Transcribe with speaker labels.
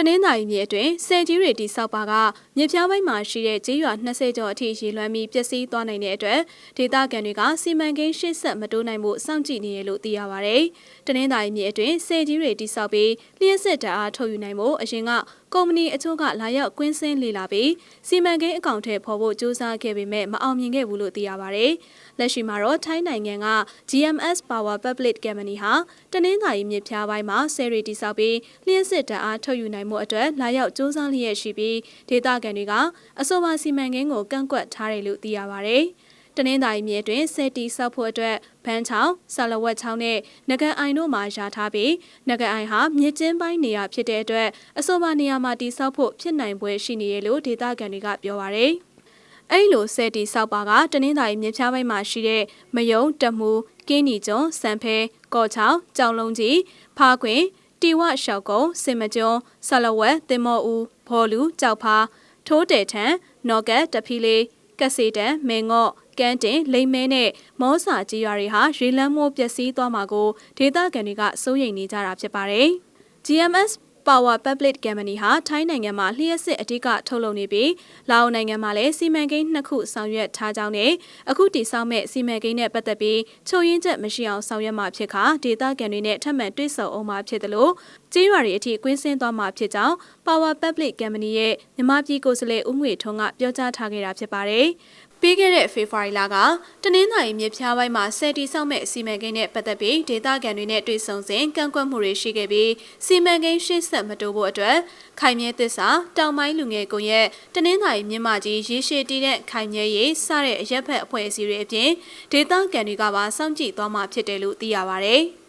Speaker 1: တနင်္သာရီမြေအတွင်းဆယ်ကြီးတွေတိစောက်ပါကမြေပြားပိုင်းမှာရှိတဲ့ကျေးရွာ20ကျော်အထိရေလွှမ်းပြီးပျက်စီးသွားနိုင်တဲ့အတွက်ဒေသခံတွေကစီမံကိန်းရှေ့ဆက်မတိုးနိုင်မှုစောင့်ကြည့်နေရလို့သိရပါဗျ။တနင်္သာရီမြေအတွင်းဆယ်ကြီးတွေတိစောက်ပြီးလျှက်စစ်တအားထုတ်ယူနိုင်မှုအရင်ကကုမ္ပဏီအချို့ကလာရောက်ကွင်းဆင်းလေလာပြီးစီမံကိန်းအကောင့်ထဲပေါ်ဖို့စူးစမ်းခဲ့ပေမဲ့မအောင်မြင်ခဲ့ဘူးလို့သိရပါဗျ။လက်ရှိမှာတော့ထိုင်းနိုင်ငံက GMS Power Public Company ဟာတနင်္သာရီမြေပြားပိုင်းမှာဆယ်ရီတိစောက်ပြီးလျှက်စစ်တအားထုတ်ယူနိုင်မှုအတွက်လာရောက်စူးစမ်းလျက်ရှိပြီးဒေသခံတွေကအဆိုပါစီမံကိန်းကိုကန့်ကွက်ထားတယ်လို့သိရပါဗျ။ တနင်္သာရီမြေတွင်စက်တီဆောက်ဖို့အတွက်ဗန်းချောင်းဆာလဝက်ချောင်းနဲ့နဂန်အိုင်တို့မှာယာထားပြီးနဂန်အိုင်ဟာမြစ်ကျင်းပိုင်းနေရာဖြစ်တဲ့အတွက်အဆိုပါနေရာမှာတိဆောက်ဖို့ဖြစ်နိုင်ပွဲရှိနေရလို့ဒေသခံတွေကပြောပါရယ်အဲ့လိုဆယ်တီဆောက်ပါကတနင်္သာရီမြေဖြားပိုင်းမှာရှိတဲ့မယုံတမှုကင်းနီကျွန်းစံဖဲကော့ချောင်းကြောင်လုံးကြီးဖားခွင်တီဝရှောက်ကုန်းစင်မကျွန်းဆလဝက်တင်မော်ဦးဘော်လူကြောက်ဖားထိုးတဲထန်နော်ကတ်တဖီလေးကက်စီတန်မင်ငော့ ကန်းတင်လိမ့်မဲနဲ့မောစာကြီးရွာတွေဟာရေလမ်းမိုးပျက်စီးသွားမှာကိုဒေသခံတွေကစိုးရိမ်နေကြတာဖြစ်ပါတယ်။ GMS Power Public Company ဟာထိုင်းနိုင်ငံမှာလျှက်စစ်အဓိကထုတ်လုပ်နေပြီးလာအိုနိုင်ငံမှာလည်းစီမံကိန်းနှစ်ခုဆောင်ရွက်ထားကြောင်းနဲ့အခုတည်ဆောက်မဲ့စီမံကိန်းနဲ့ပတ်သက်ပြီးချုပ်ရင်းချက်မရှိအောင်ဆောင်ရွက်မှာဖြစ်ခါဒေသခံတွေနဲ့ထပ်မံတွေ့ဆုံအောင်မှာဖြစ်တယ်လို့ကြေးရွာတွေအထိကွင်းဆင်းသွားမှာဖြစ်ကြောင်း Power Public Company ရဲ့မြမပြည်ကိုယ်စားလှယ်ဦးငွေထွန်းကပြောကြားထားခဲ့တာဖြစ်ပါတယ်ပြီးခဲ့တဲ့ဖေဖော်ဝါရီလကတနင်္သာရီမြေဖြားပိုင်းမှာဆယ်တီဆောက်မဲ့စီမံကိန်းနဲ့ပတ်သက်ပြီးဒေသခံတွေနဲ့တွေ့ဆုံစဉ်ကန့်ကွက်မှုတွေရှိခဲ့ပြီးစီမံကိန်းရှေ့ဆက်မတိုးဖို့အတွက်ခိုင်မြဲသစ္စာတောင်ပိုင်းလူငယ်ကွန်ရက်တနင်္သာရီမြမကြီးရေရှည်တည်တဲ့ခိုင်မြဲရေးစတဲ့အရက်ဖက်အဖွဲ့အစည်းတွေအပြင်ဒေသခံတွေကပါစောင့်ကြည့်သွားမှာဖြစ်တယ်လို့သိရပါဗျ။